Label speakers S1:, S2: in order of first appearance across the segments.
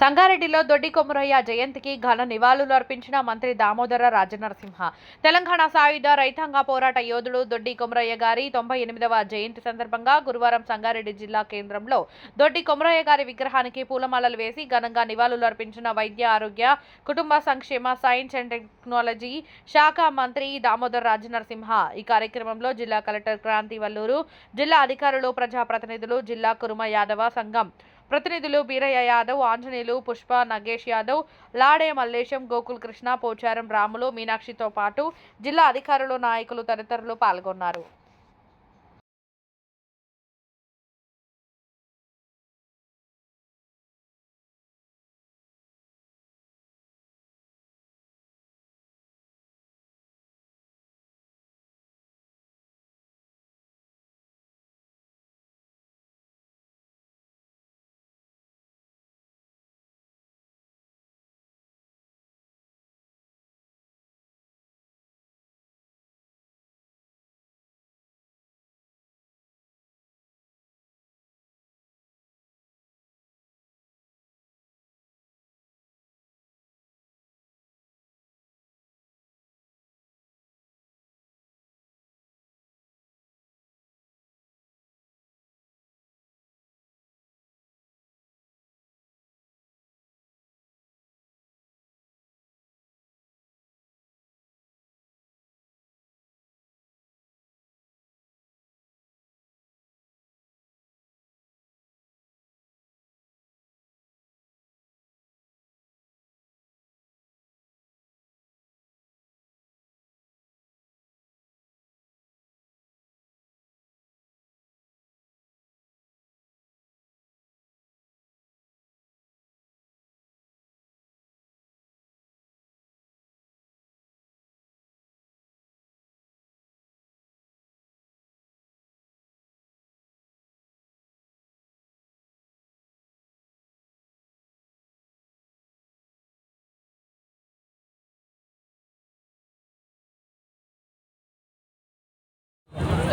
S1: సంగారెడ్డిలో దొడ్డి కొమురయ్య జయంతికి ఘన నివాళులు అర్పించిన మంత్రి దామోదర రాజనరసింహ. తెలంగాణ సాయుధ రైతాంగ పోరాట యోధుడు దొడ్డి కొమురయ్య గారి తొంభై ఎనిమిదవ జయంతి సందర్భంగా గురువారం సంగారెడ్డి జిల్లా కేంద్రంలో దొడ్డి కొమురయ్య గారి విగ్రహానికి పూలమాలలు వేసి ఘనంగా నివాళులు అర్పించిన వైద్య ఆరోగ్య కుటుంబ సంక్షేమ సైన్స్ అండ్ టెక్నాలజీ శాఖ మంత్రి దామోదర్ రాజనరసింహ. ఈ కార్యక్రమంలో జిల్లా కలెక్టర్ క్రాంతి వల్లూరు జిల్లా అధికారులు ప్రజాప్రతినిధులు జిల్లా కురుమ యాదవ సంఘం ప్రతినిధులు బీరయ్య యాదవ్ ఆంజనేయులు పుష్ప నగేష్ యాదవ్ లాడే మల్లేశం గోకుల్ కృష్ణ పోచారం రాములు మీనాక్షితో పాటు జిల్లా అధికారులు నాయకులు తదితరులు పాల్గొన్నారు.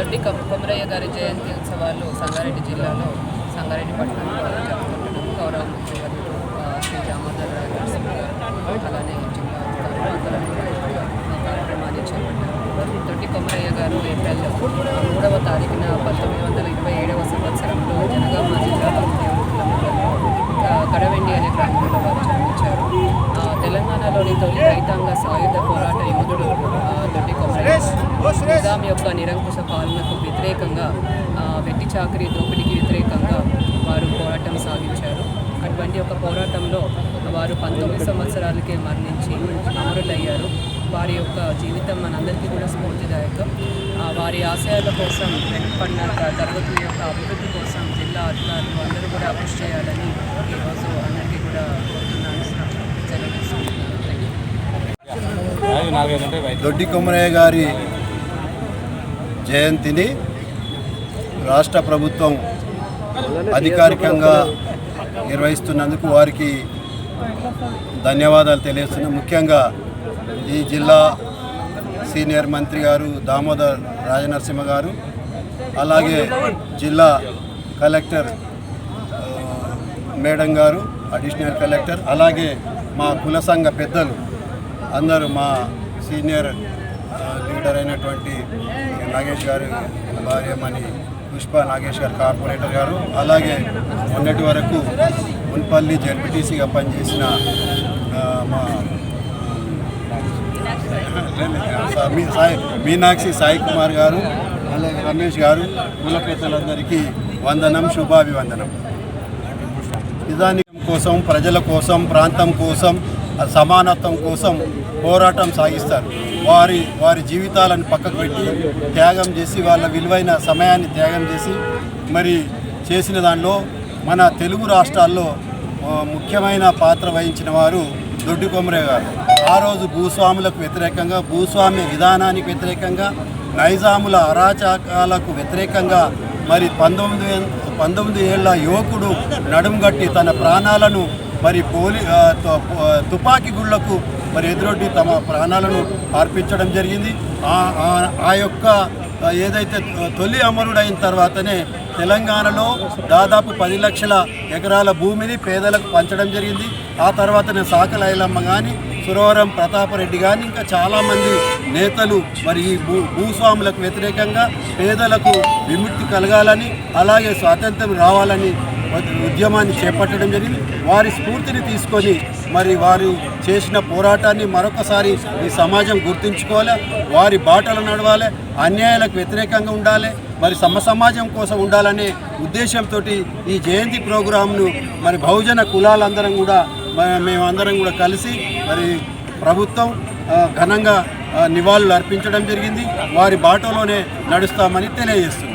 S2: దొడ్డి కొమరయ్య గారి జయంతి ఉత్సవాలు సంగారెడ్డి జిల్లాలో సంగారెడ్డి పట్టణంలో జరుపుకుంటున్నాం గౌరవ ముఖ్యమంత్రి శ్రీ దామోదర్ రావు గారు అలానే జిల్లా కూడా కార్యక్రమాన్ని చేపట్టారు. దొడ్డి కొమరయ్య గారు ఏప్రిల్ మూడవ తారీఖున పంతొమ్మిది వందల ఇరవై ఏడవ సంవత్సరంలో జనగామ జిల్లాలో ఆ, కడవెండి అనే ప్రాంతంలో వారు జన్మించారు. తెలంగాణలోని తొలి రైతాంగ సాయుధ పోరాట యోధుడు ఆ, దొడ్డి కొమరయ్య గారు. నిజాం యొక్క నిరంకుశ పాలనకు వ్యతిరేకంగా వెట్టి చాకరీ దోపిడీకి వ్యతిరేకంగా వారు పోరాటం సాగించారు. అటువంటి ఒక పోరాటంలో వారు పంతొమ్మిది సంవత్సరాలకే మరణించి అమరులయ్యారు. వారి యొక్క జీవితం మనందరికీ కూడా స్ఫూర్తిదాయకం. వారి ఆశయాల కోసం వెనుకబడిన తరగతుల యొక్క అభివృద్ధి కోసం జిల్లా అధికారులు అందరూ కూడా కృషి చేయాలని ఈరోజు అందరికీ కూడా కోరుతున్నాను.
S3: దొడ్డి కొమరయ్య గారి జయంతిని రాష్ట్ర ప్రభుత్వం అధికారికంగా నిర్వహిస్తున్నందుకు వారికి ధన్యవాదాలు తెలియజేస్తున్నాం. ముఖ్యంగా ఈ జిల్లా సీనియర్ మంత్రి గారు దామోదర్ రాజనరసింహ గారు అలాగే జిల్లా collector madam garu additional collector అలాగే మా కుల సంఘ పెద్దలు అందరూ మా సీనియర్ లీడర్ అయినటువంటి నాగేష్ గారు భార్యమణి పుష్ప నాగేష్ గారు కార్పొరేటర్ గారు. అలాగే మొన్నటి వరకు మున్పల్లి జడ్పీటీసీగా పనిచేసిన మా సాయి మీనాక్షి సాయి కుమార్ గారు అలాగే రమేష్ గారు కులపేతలందరికీ వందనం శుభాభివందనం. నిజానిజం కోసం ప్రజల కోసం ప్రాంతం కోసం సమానత్వం కోసం పోరాటం సాగిస్తారు. వారి వారి జీవితాలను పక్కకు పెట్టి త్యాగం చేసి వాళ్ళ విలువైన సమయాన్ని త్యాగం చేసి మరి చేసిన దానిలో మన తెలుగు రాష్ట్రాల్లో ముఖ్యమైన పాత్ర వహించిన వారు దొడ్డి కొమరే గారు. ఆ రోజు భూస్వాములకు వ్యతిరేకంగా భూస్వామ్య విధానానికి వ్యతిరేకంగా నైజాముల అరాచకాలకు వ్యతిరేకంగా మరి పంతొమ్మిది పంతొమ్మిది ఏళ్ళ యువకుడు నడుంగట్టి తన ప్రాణాలను మరి పోలి త- తుపాకీ గుళ్ళకు మరి ఎదురొడ్డి తమ ప్రాణాలను అర్పించడం జరిగింది. ఆ- యొక్క ఏదైతే తొలి అమరుడైన తర్వాతనే తెలంగాణలో దాదాపు పది లక్షల ఎకరాల భూమిని పేదలకు పంచడం జరిగింది. ఆ తర్వాతనే సాకలైలమ్మ కానీ సురవరం ప్రతాపరెడ్డి కానీ ఇంకా చాలామంది నేతలు మరి ఈ భూ భూస్వాములకు వ్యతిరేకంగా పేదలకు విముక్తి కలగాలని అలాగే స్వాతంత్రం రావాలని ఉద్యమాన్ని చేపట్టడం జరిగింది. వారి స్ఫూర్తిని తీసుకొని మరి వారు చేసిన పోరాటాన్ని మరొకసారి ఈ సమాజం గుర్తుంచుకోవాలి. వారి బాటలు నడవాలి. అన్యాయాలకు వ్యతిరేకంగా ఉండాలి. మరి సమ సమాజం కోసం ఉండాలనే ఉద్దేశంతో ఈ జయంతి ప్రోగ్రాంను మరి బహుజన కులాలందరం కూడా మేమందరం కూడా కలిసి మరి ప్రభుత్వం ఘనంగా నివాళులు అర్పించడం జరిగింది. వారి బాటలోనే నడుస్తామని తెలియజేస్తుంది